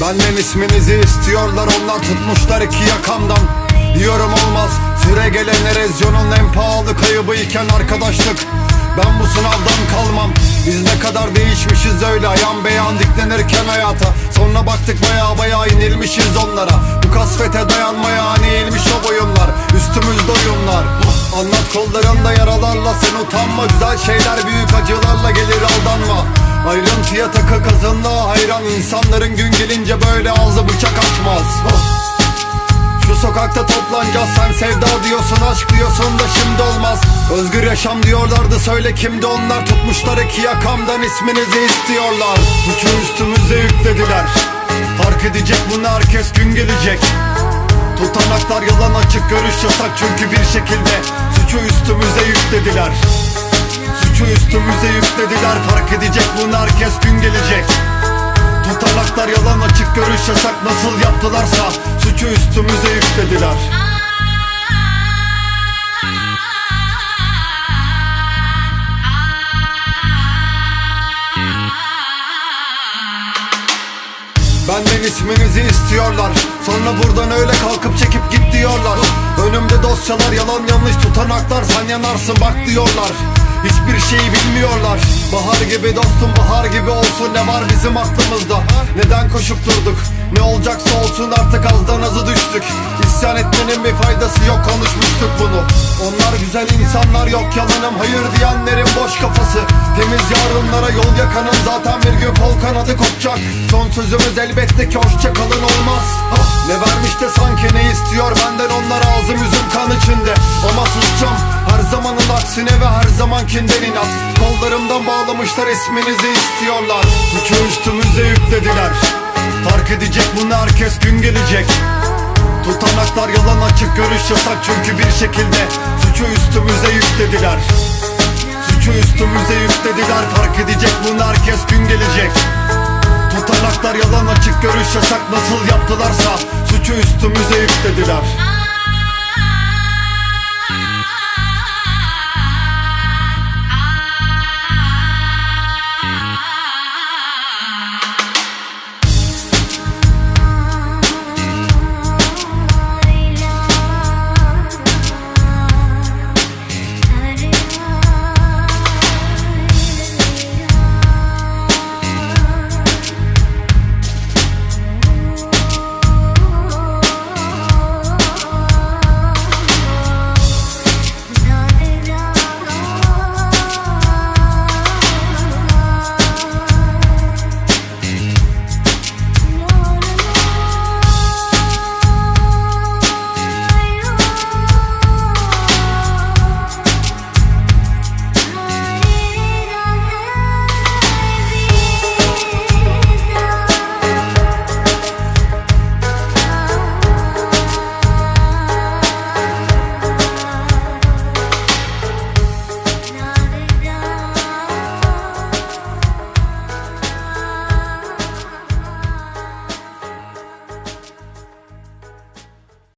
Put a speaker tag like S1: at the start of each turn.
S1: Benden isminizi istiyorlar onlar tutmuşlar iki yakamdan. Diyorum olmaz süre gelen erozyonun en pahalı kaybı iken arkadaşlık. Ben bu sınavdan kalmam Biz ne kadar değişmişiz öyle. Ayan beyan diklenirken hayata Sonra baktık baya baya inilmişiz onlara. Bu kasvete dayanmaya hani eğilmiş o boyunlar Üstümüzde oyunlar Anlat kollarında yaralarla sen utanma Güzel şeyler büyük acılarla gelir aldanma Ayrıntıya takı kazınlığa hayran insanların gün gelince böyle ağzı bıçak açmaz şu sokakta toplanacağız sen sevda diyorsun aşk diyorsun da şimdi olmaz. Özgür yaşam diyorlardı söyle kimdi onlar? Tutmuşlar iki yakamdan isminizi istiyorlar. Suçu üstümüze yüklediler. Fark edecek bunu herkes gün gelecek. Tutanaklar yalan açık görüş yasak çünkü bir şekilde Suçu üstümüze yüklediler Suçu üstümüze yüklediler Fark edecek bunu herkes gün gelecek. Tutanaklar yalan açık görüş yasak nasıl yaptılarsa Suçu üstümüze yüklediler. Benden isminizi istiyorlar Sonra buradan öyle kalkıp çekip git diyorlar Önümde dosyalar yalan yanlış tutanaklar Sen yanarsın bak diyorlar. Hiçbir şeyi bilmiyorlar. Bahar gibi dostum bahar gibi olsun Ne var bizim aklımızda? Neden koşup durduk? Ne olacaksa olsun artık azdan azı düştük. İsyan etmenin bir faydası yok konuşmuştuk bunu. Onlar güzel insanlar yok yalanım Hayır diyenlerin boş kafası. Temiz yarınlara yol yakanın Zaten bir gün kol kanadı kopacak. Son sözümüz elbette ki hoşça kalın olmaz. Hah, Ne vermiş de sanki ne istiyor benden onlar ağzım yüzüm kan içinde. Ama susacağım. Her zamanın aksine ve her zamankinden inat. Kollarımdan bağlamışlar isminizi istiyorlar. Suçu üstümüze yüklediler. Fark edecek bunu herkes gün gelecek. Tutanaklar yalan açık görüş yasak çünkü bir şekilde. Suçu üstümüze yüklediler. Suçu üstümüze yüklediler. Fark edecek bunu herkes gün gelecek. Tutanaklar yalan açık görüş yasak nasıl yaptılarsa. Suçu üstümüze yüklediler